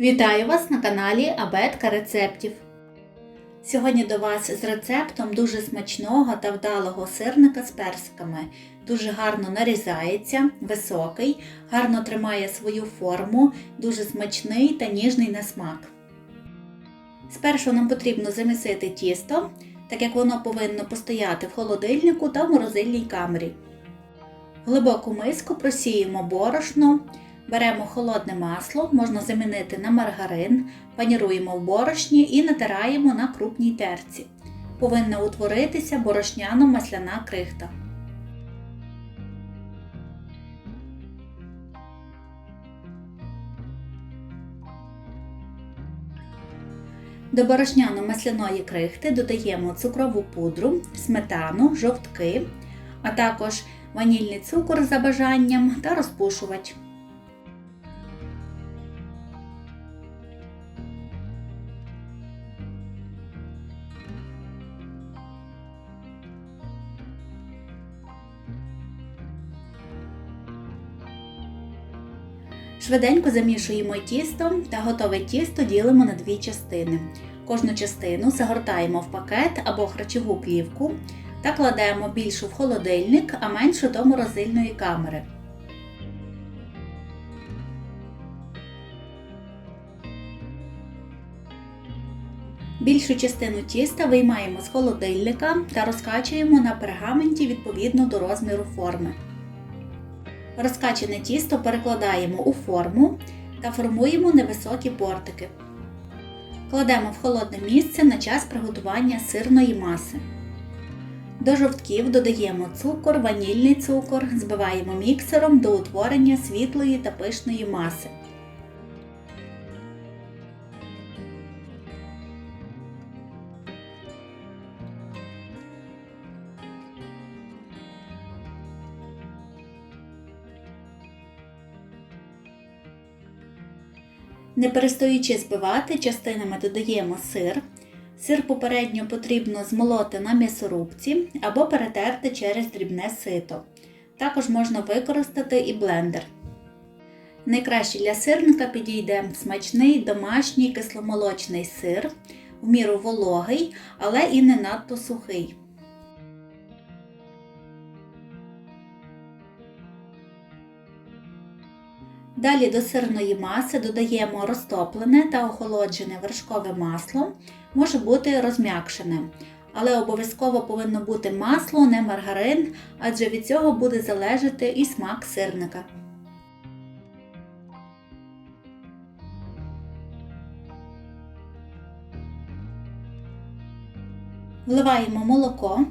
Вітаю вас на каналі Абетка рецептів. Сьогодні до вас з рецептом дуже смачного та вдалого сирника з персиками. Дуже гарно нарізається, високий, гарно тримає свою форму, дуже смачний та ніжний на смак. Спершу нам потрібно замісити тісто, так як воно повинно постояти в холодильнику та в морозильній камері. Глибоку миску просіємо борошно, беремо холодне масло, можна замінити на маргарин, паніруємо в борошні і натираємо на крупній терці. Повинна утворитися борошняно-масляна крихта. До борошняно-масляної крихти додаємо цукрову пудру, сметану, жовтки, а також ванільний цукор за бажанням та розпушувач. Швиденько замішуємо тісто та готове тісто ділимо на дві частини. Кожну частину загортаємо в пакет або харчову плівку та кладемо більшу в холодильник, а меншу до морозильної камери. Більшу частину тіста виймаємо з холодильника та розкачуємо на пергаменті відповідно до розміру форми. Розкачане тісто перекладаємо у форму та формуємо невисокі бортики. Кладемо в холодне місце на час приготування сирної маси. До жовтків додаємо цукор, ванільний цукор, збиваємо міксером до утворення світлої та пишної маси. Не перестаючи збивати, частинами додаємо сир. Сир попередньо потрібно змолоти на м'ясорубці або перетерти через дрібне сито. Також можна використати і блендер. Найкраще для сирника підійде смачний домашній кисломолочний сир, в міру вологий, але і не надто сухий. Далі до сирної маси додаємо розтоплене та охолоджене вершкове масло, може бути розм'якшене, але обов'язково повинно бути масло, не маргарин, адже від цього буде залежати і смак сирника. Вливаємо молоко.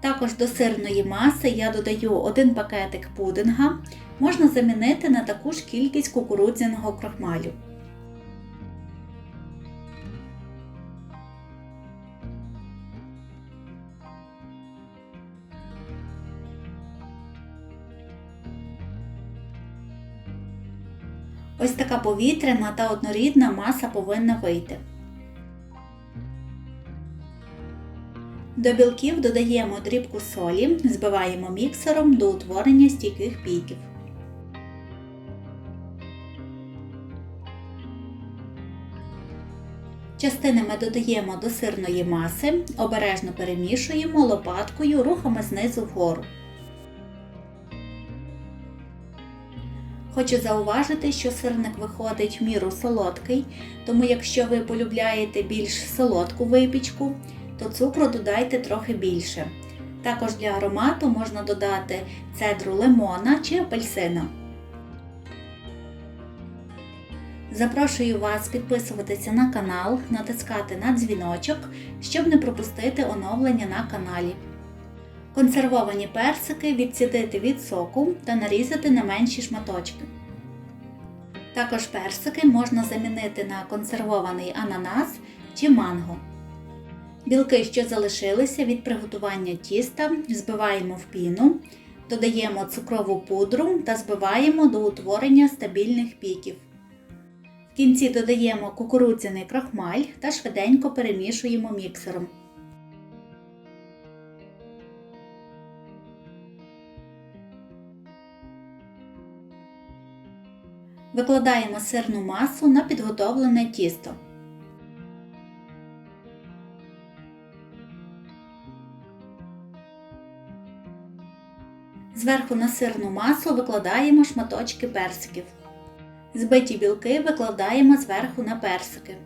Також до сирної маси я додаю один пакетик пудинга, можна замінити на таку ж кількість кукурудзяного крохмалю. Ось така повітряна та однорідна маса повинна вийти. До білків додаємо дрібку солі, збиваємо міксером до утворення стійких піків. Частинами додаємо до сирної маси, обережно перемішуємо лопаткою рухами знизу вгору. Хочу зауважити, що сирник виходить в міру солодкий, тому якщо ви полюбляєте більш солодку випічку, то цукру додайте трохи більше. Також для аромату можна додати цедру лимона чи апельсина. Запрошую вас підписуватися на канал, натискати на дзвіночок, щоб не пропустити оновлення на каналі. Консервовані персики відсідити від соку та нарізати на менші шматочки. Також персики можна замінити на консервований ананас чи манго. Білки, що залишилися від приготування тіста, збиваємо в піну, додаємо цукрову пудру та збиваємо до утворення стабільних піків. В кінці додаємо кукурудзяний крахмаль та швиденько перемішуємо міксером. Викладаємо сирну масу на підготовлене тісто. Зверху на сирну масу викладаємо шматочки персиків. Збиті білки викладаємо зверху на персики.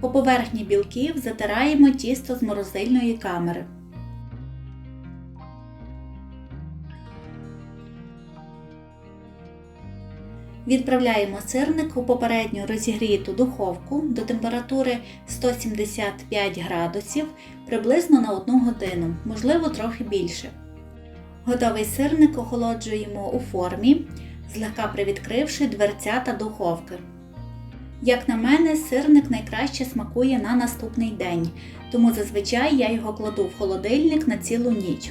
По поверхні білків затираємо тісто з морозильної камери. Відправляємо сирник у попередньо розігріту духовку до температури 175 градусів приблизно на 1 годину, можливо трохи більше. Готовий сирник охолоджуємо у формі, злегка привідкривши дверцята духовки. Як на мене, сирник найкраще смакує на наступний день, тому зазвичай я його кладу в холодильник на цілу ніч.